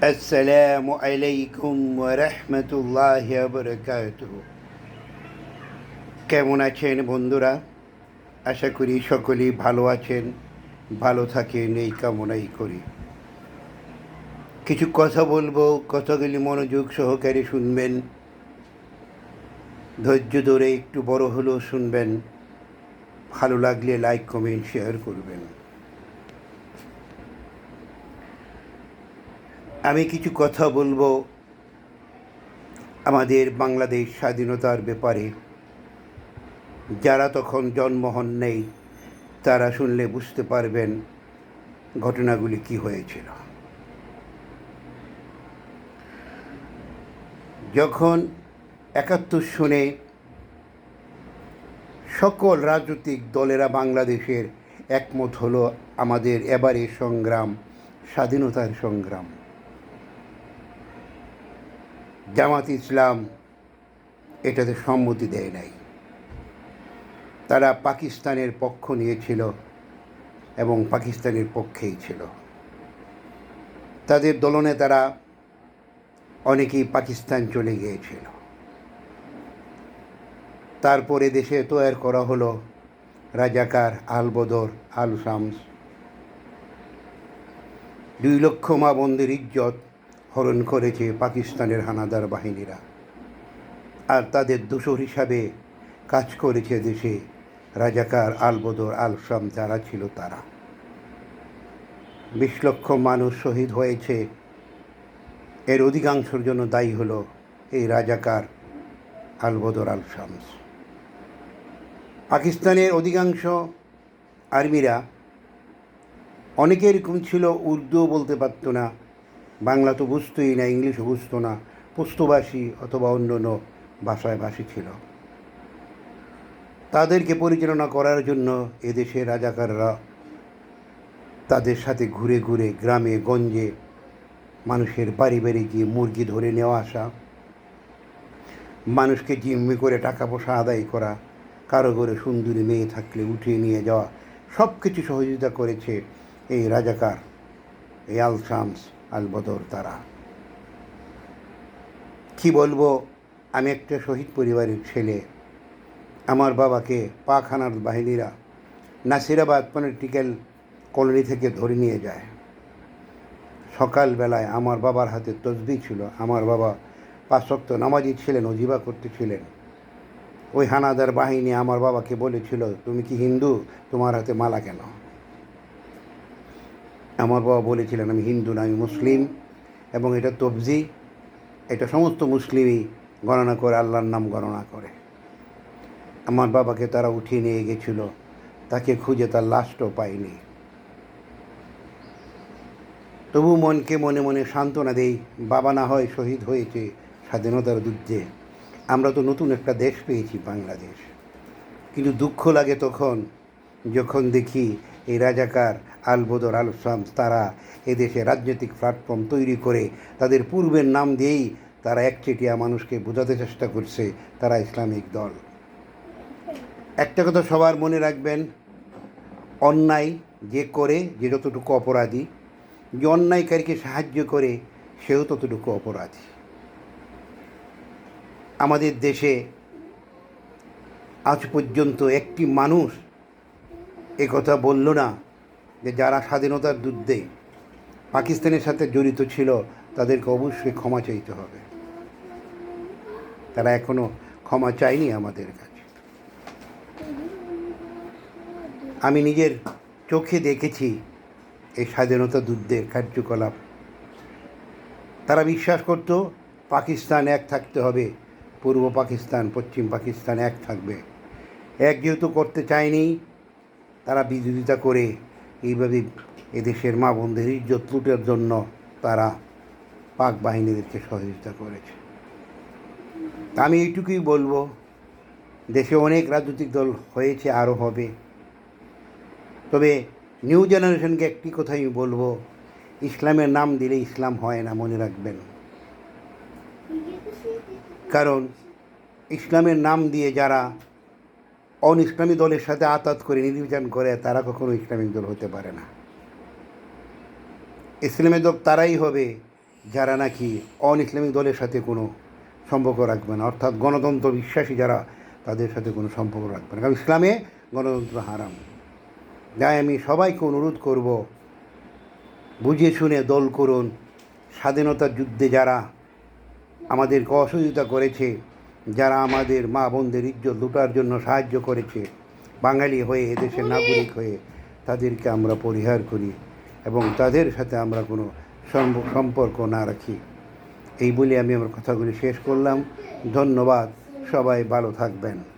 আসসালামু আলাইকুম রহমতুল্লাহ বরকাত কেমন আছেন বন্ধুরা? আশা করি সকলেই ভালো আছেন, ভালো থাকেন, এই কামনাই করি। কিছু কথা বলব, কথাগুলি মনোযোগ সহকারে শুনবেন। ধৈর্য ধরে একটু বড় হলেও শুনবেন। ভালো লাগলে লাইক কমেন্ট শেয়ার করবেন। আমি কিছু কথা বলব আমাদের বাংলাদেশ স্বাধীনতার ব্যাপারে। যারা তখন জন্ম হন নেই, তারা শুনলে বুঝতে পারবেন ঘটনাগুলি কি হয়েছিল। যখন একাত্তর শুনে সকল রাজনৈতিক দলেরা বাংলাদেশের একমত হলো আমাদের এবারের সংগ্রাম, স্বাধীনতার সংগ্রাম। জামাত ইসলাম এটাতে সম্মতি দেয় নাই। তারা পাকিস্তানের পক্ষ নিয়েছিল এবং পাকিস্তানের পক্ষেই ছিল। তাদের দলনেতারা অনেকেই পাকিস্তান চলে গিয়েছিল। তারপরে দেশে তৈরি করা হলো রাজাকার আল বদর আল শামস দুই লক্ষ মা বন্দের ইজ্জত হরণ করেছে পাকিস্তানের হানাদার বাহিনীরা। আর তাদের দোষর হিসাবে কাজ করেছে দেশে রাজাকার আলবদর আলসাম যারা ছিল তারা। বিশ লক্ষ মানুষ শহীদ হয়েছে। এর অধিকাংশের জন্য দায়ী হলো এই রাজাকার আলবদর আল শামস পাকিস্তানের অধিকাংশ আর্মিরা অনেকে এরকম ছিল, উর্দুও বলতে পারত না বাংলা তো বুঝতোই না, ইংলিশও বুঝতো না পুস্তভাষী অথবা অন্য অন্য ভাষায় ভাষী ছিল। তাদেরকে পরিচালনা করার জন্য এদেশের রাজাকাররা তাদের সাথে ঘুরে ঘুরে গ্রামে, গঞ্জে মানুষের বাড়ি বাড়ি গিয়ে মুরগি ধরে নেওয়া আসা, মানুষকে জিম্মি করে টাকা পয়সা আদায় করা কারও ঘরে সুন্দরী মেয়ে থাকলে উঠিয়ে নিয়ে যাওয়া সব কিছু সহযোগিতা করেছে এই রাজাকার, এই আল শামস আল বদর তারা। কি বলব, আমি একটা শহীদ পরিবারের ছেলে। আমার বাবাকে পাখানার বাহিনীরা নাসিরাবাদ পলিটিক্যাল কলোনি থেকে ধরে নিয়ে যায়। সকালবেলায় আমার বাবার হাতে তসবি ছিল। আমার বাবা পাঁচক্ত নামাজি ছিলেন অজিবা করতেছিলেন। ওই হানাদার বাহিনী আমার বাবাকে বলেছিল, তুমি কি হিন্দু? তোমার হাতে মালা কেন? আমার বাবা বলেছিলেন, আমি হিন্দু না, আমি মুসলিম। এবং এটা তবজি, এটা সমস্ত মুসলিমই গণনা করে, আল্লাহর নাম গণনা করে। আমার বাবাকে তারা উঠিয়ে নিয়ে গেছিল, তাকে খুঁজে তার লাশটাও পাইনি তবু মনকে মনে মনে সান্ত্বনা দেই, বাবা না হয় শহীদ হয়েছে স্বাধীনতার যুদ্ধে। আমরা তো নতুন একটা দেশ পেয়েছি, বাংলাদেশ। কিন্তু দুঃখ লাগে তখন যখন দেখি এই রাজাকার আল বদর আল শামস, তারা এদেশে রাজনৈতিক প্ল্যাটফর্ম তৈরি করে, তাদের পূর্বের নাম দিয়েই তারা একচেটিয়া মানুষকে বোঝাতে চেষ্টা করছে, তারা ইসলামিক দল। একটা কথা সবার মনে রাখবেন, অন্যায় যে করে যে যতটুকু অপরাধী, যে অন্যায়কারীকে সাহায্য করে সেও ততটুকু অপরাধী। আমাদের দেশে আজ পর্যন্ত একটি মানুষ কথা বলল না যে যারা স্বাধীনতার যুদ্ধে পাকিস্তানের সাথে জড়িত ছিল, তাদেরকে অবশ্যই ক্ষমা চাইতে হবে। তারা এখনও ক্ষমা চায়নি আমাদের কাছে। আমি নিজের চোখে দেখেছি এই স্বাধীনতা যুদ্ধের কার্যকলাপ। তারা বিশ্বাস করত, পাকিস্তান এক থাকতে হবে, পূর্ব পাকিস্তান, পশ্চিম পাকিস্তান এক থাকবে। এক যেহেতু করতে চায়নি তারা বিরোধিতা করে এইভাবে এদেশের মা বোনদের ইজ্জত লুটের জন্য তারা পাক বাহিনীদেরকে সহযোগিতা করেছে। আমি এইটুকুই বলব, দেশে অনেক রাজনৈতিক দল হয়েছে, আরও হবে। তবে নিউ জেনারেশনকে একটি কথাই বলব, ইসলামের নাম দিলে ইসলাম হয় না, মনে রাখবেন। কারণ ইসলামের নাম দিয়ে যারা অন ইসলামী দলের সাথে আতাত করে নির্বাচন করে, তারা কখনো ইসলামিক দল হতে পারে না। ইসলামের দল তারাই হবে যারা নাকি অন ইসলামিক দলের সাথে কোনো সম্পর্ক রাখবে না। অর্থাৎ গণতন্ত্র বিশ্বাসী যারা, তাদের সাথে কোনো সম্পর্ক রাখবে না। কারণ ইসলামে গণতন্ত্র হারাম। তাই আমি সবাইকে অনুরোধ করব, বুঝে শুনে দল করুন। স্বাধীনতার যুদ্ধে যারা আমাদেরকে অসহযোগিতা করেছে যারা আমাদের মা বোনদের ইজ্জত লুটার জন্য সাহায্য করেছে বাঙালি হয়ে এদেশের নাগরিক হয়ে তাদেরকে আমরা পরিহার করি এবং তাদের সাথে আমরা কোনো সম্পর্ক না রাখি। এই বলে আমি আমার কথাগুলি শেষ করলাম। ধন্যবাদ। সবাই ভালো থাকবেন।